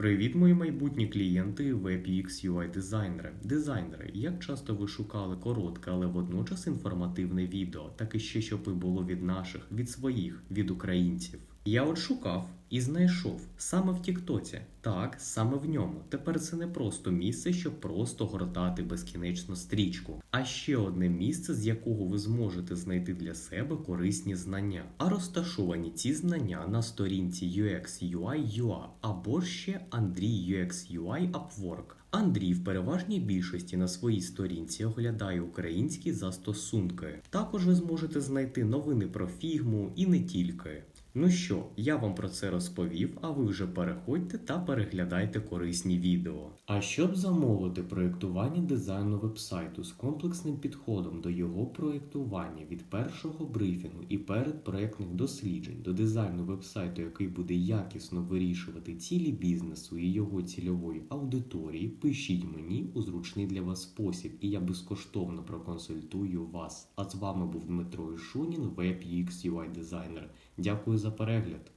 Привіт, мої майбутні клієнти WebUX UI дизайнери. Дизайнери, як часто ви шукали коротке, але водночас інформативне відео, так і ще щоб і було від наших, від своїх, від українців. Я от шукав і знайшов саме в Тіктоці. Так, саме в ньому. Тепер це не просто місце, щоб просто гортати безкінечно стрічку, а ще одне місце, з якого ви зможете знайти для себе корисні знання. А розташовані ці знання на сторінці UX UI UA або ще Андрій UX UI Upwork. Андрій в переважній більшості на своїй сторінці оглядає українські застосунки. Також ви зможете знайти новини про фігму і не тільки. Ну що, я вам про це розповів, а ви вже переходьте та переглядайте корисні відео. А щоб замовити проєктування дизайну вебсайту з комплексним підходом до його проєктування від першого брифінгу і передпроєктних досліджень до дизайну вебсайту, який буде якісно вирішувати цілі бізнесу і його цільової аудиторії, пишіть мені у зручний для вас спосіб, і я безкоштовно проконсультую вас. А з вами був Дмитро Ішунін, Web UX UI дизайнер. Дякую за перегляд.